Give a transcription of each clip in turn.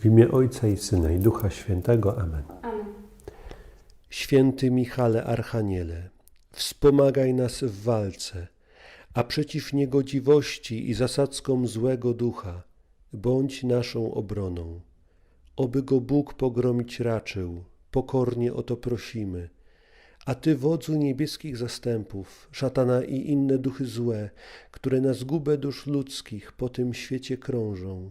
W imię Ojca i Syna i Ducha Świętego. Amen. Amen. Święty Michale Archaniele, wspomagaj nas w walce, a przeciw niegodziwości i zasadzkom złego ducha bądź naszą obroną. Oby go Bóg pogromić raczył, pokornie o to prosimy. A Ty, wodzu niebieskich zastępów, szatana i inne duchy złe, które na zgubę dusz ludzkich po tym świecie krążą,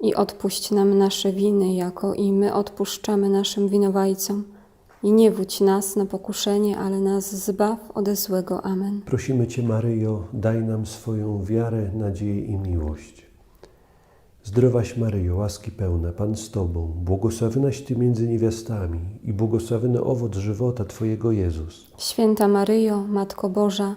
i odpuść nam nasze winy, jako i my odpuszczamy naszym winowajcom. I nie wódź nas na pokuszenie, ale nas zbaw ode złego. Amen. Prosimy Cię, Maryjo, daj nam swoją wiarę, nadzieję i miłość. Zdrowaś Maryjo, łaski pełna, Pan z Tobą, błogosławionaś Ty między niewiastami i błogosławiony owoc żywota Twojego Jezus. Święta Maryjo, Matko Boża,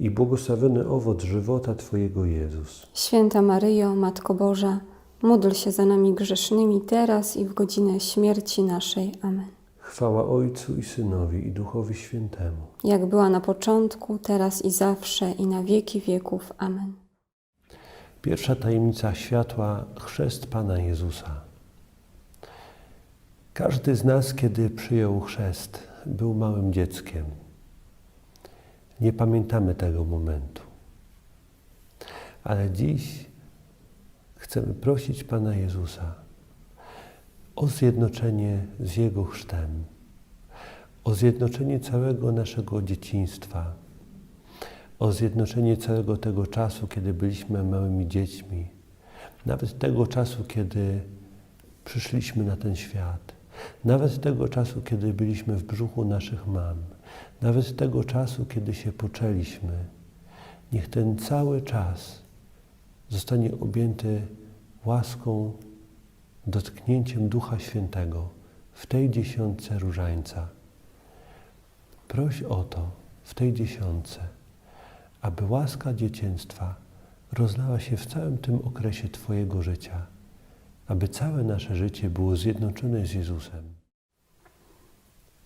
i błogosławiony owoc żywota Twojego Jezus. Święta Maryjo, Matko Boża, módl się za nami grzesznymi teraz i w godzinę śmierci naszej. Amen. Chwała Ojcu i Synowi i Duchowi Świętemu. Jak była na początku, teraz i zawsze i na wieki wieków. Amen. Pierwsza tajemnica światła chrzest Pana Jezusa. Każdy z nas, kiedy przyjął chrzest, był małym dzieckiem. Nie pamiętamy tego momentu. Ale dziś chcemy prosić Pana Jezusa o zjednoczenie z Jego chrztem, o zjednoczenie całego naszego dzieciństwa, o zjednoczenie całego tego czasu, kiedy byliśmy małymi dziećmi, nawet tego czasu, kiedy przyszliśmy na ten świat, nawet tego czasu, kiedy byliśmy w brzuchu naszych mam, nawet tego czasu, kiedy się poczęliśmy. Niech ten cały czas zostanie objęty łaską, dotknięciem Ducha Świętego w tej dziesiątce różańca. Proś o to w tej dziesiątce aby łaska dzieciństwa rozlała się w całym tym okresie Twojego życia, aby całe nasze życie było zjednoczone z Jezusem.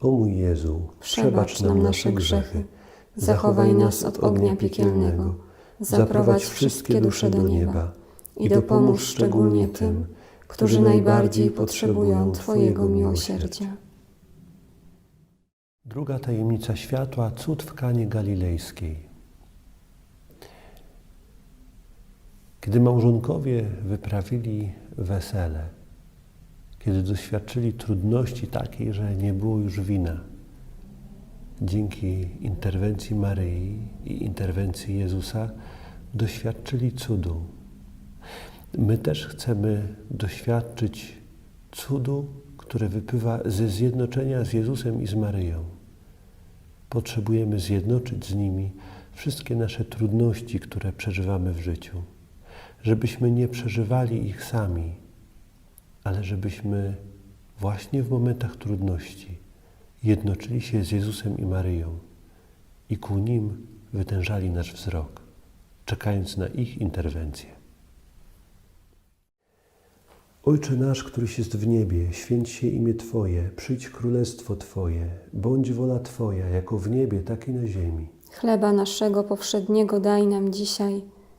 O mój Jezu, Przebacz nam nasze grzechy, zachowaj nas od ognia piekielnego, zaprowadź wszystkie dusze do nieba i dopomóż szczególnie tym, którzy najbardziej potrzebują Twojego miłosierdzia. Druga tajemnica światła, cud w Kanie Galilejskiej. Kiedy małżonkowie wyprawili wesele, kiedy doświadczyli trudności takiej, że nie było już wina, dzięki interwencji Maryi i interwencji Jezusa doświadczyli cudu. My też chcemy doświadczyć cudu, które wypływa ze zjednoczenia z Jezusem i z Maryją. Potrzebujemy zjednoczyć z nimi wszystkie nasze trudności, które przeżywamy w życiu, żebyśmy nie przeżywali ich sami, ale żebyśmy właśnie w momentach trudności jednoczyli się z Jezusem i Maryją i ku nim wytężali nasz wzrok, czekając na ich interwencję. Ojcze nasz, któryś jest w niebie, święć się imię Twoje, przyjdź królestwo Twoje, bądź wola Twoja, jako w niebie, tak i na ziemi. Chleba naszego powszedniego daj nam dzisiaj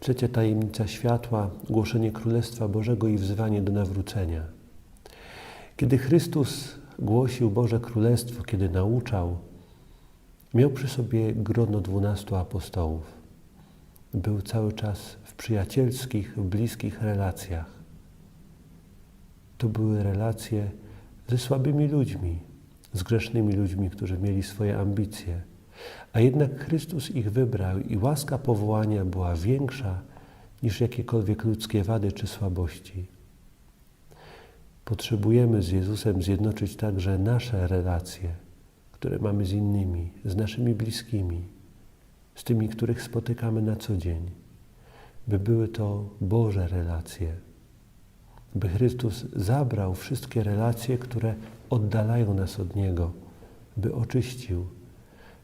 Trzecia tajemnica światła, głoszenie Królestwa Bożego i wzywanie do nawrócenia. Kiedy Chrystus głosił Boże Królestwo, kiedy nauczał, miał przy sobie grono dwunastu apostołów. Był cały czas w przyjacielskich, bliskich relacjach. To były relacje ze słabymi ludźmi, z grzesznymi ludźmi, którzy mieli swoje ambicje. A jednak Chrystus ich wybrał i łaska powołania była większa niż jakiekolwiek ludzkie wady czy słabości. Potrzebujemy z Jezusem zjednoczyć także nasze relacje, które mamy z innymi, z naszymi bliskimi, z tymi, których spotykamy na co dzień, by były to Boże relacje, by Chrystus zabrał wszystkie relacje, które oddalają nas od Niego, by oczyścił,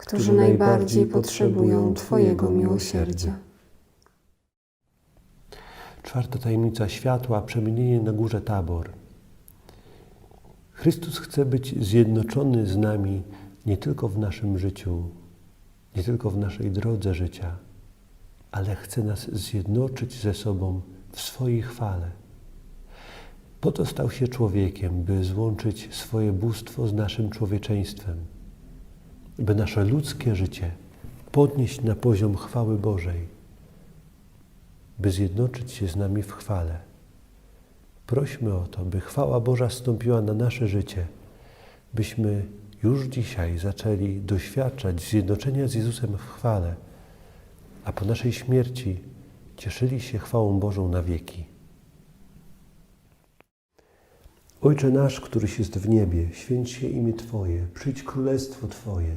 którzy najbardziej potrzebują Twojego miłosierdzia. Czwarta tajemnica światła, przemienienie na górze Tabor. Chrystus chce być zjednoczony z nami nie tylko w naszym życiu, nie tylko w naszej drodze życia, ale chce nas zjednoczyć ze sobą w swojej chwale. Po to stał się człowiekiem, by złączyć swoje bóstwo z naszym człowieczeństwem, by nasze ludzkie życie podnieść na poziom chwały Bożej by zjednoczyć się z nami w chwale. Prośmy o to, by chwała Boża stąpiła na nasze życie, byśmy już dzisiaj zaczęli doświadczać zjednoczenia z Jezusem w chwale, a po naszej śmierci cieszyli się chwałą Bożą na wieki. Ojcze nasz, któryś jest w niebie, święć się imię Twoje, przyjdź królestwo Twoje,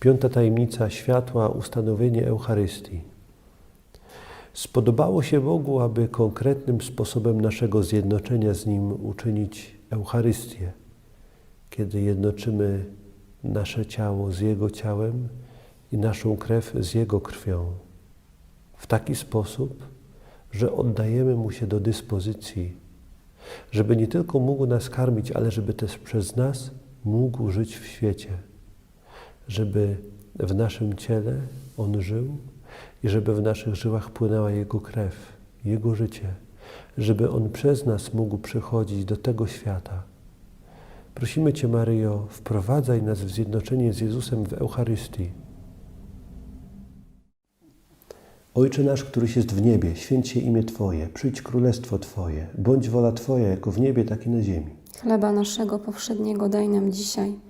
Piąta tajemnica światła ustanowienie Eucharystii. Spodobało się Bogu, aby konkretnym sposobem naszego zjednoczenia z Nim uczynić Eucharystię. Kiedy jednoczymy nasze ciało z Jego ciałem i naszą krew z Jego krwią w taki sposób, że oddajemy Mu się do dyspozycji, żeby nie tylko mógł nas karmić, ale żeby też przez nas mógł żyć w świecie, żeby w naszym ciele On żył i żeby w naszych żyłach płynęła Jego krew, Jego życie, żeby On przez nas mógł przychodzić do tego świata. Prosimy Cię, Maryjo, wprowadzaj nas w zjednoczenie z Jezusem w Eucharystii. Ojcze nasz, któryś jest w niebie, święć się imię Twoje, przyjdź królestwo Twoje, bądź wola Twoja jako w niebie, tak i na ziemi. Chleba naszego powszedniego daj nam dzisiaj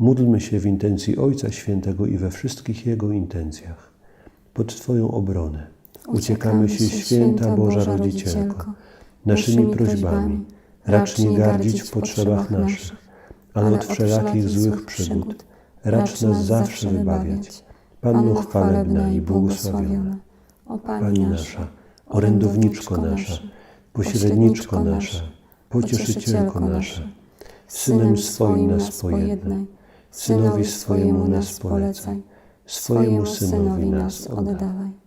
Módlmy się w intencji Ojca Świętego i we wszystkich Jego intencjach. Pod Twoją obronę uciekamy się, święta Boża Rodzicielko, naszymi prośbami. Racz nie gardzić w potrzebach naszych, ale od wszelakich złych przygód. racz nas zawsze wybawiać. Panno chwalebna i błogosławiona, O Pani nasza, orędowniczko nasza, pośredniczko nasza, pocieszycielko nasza, Synem swoim nas pojednaj, Synowi swojemu nas polecaj, swojemu Synowi nas oddawaj.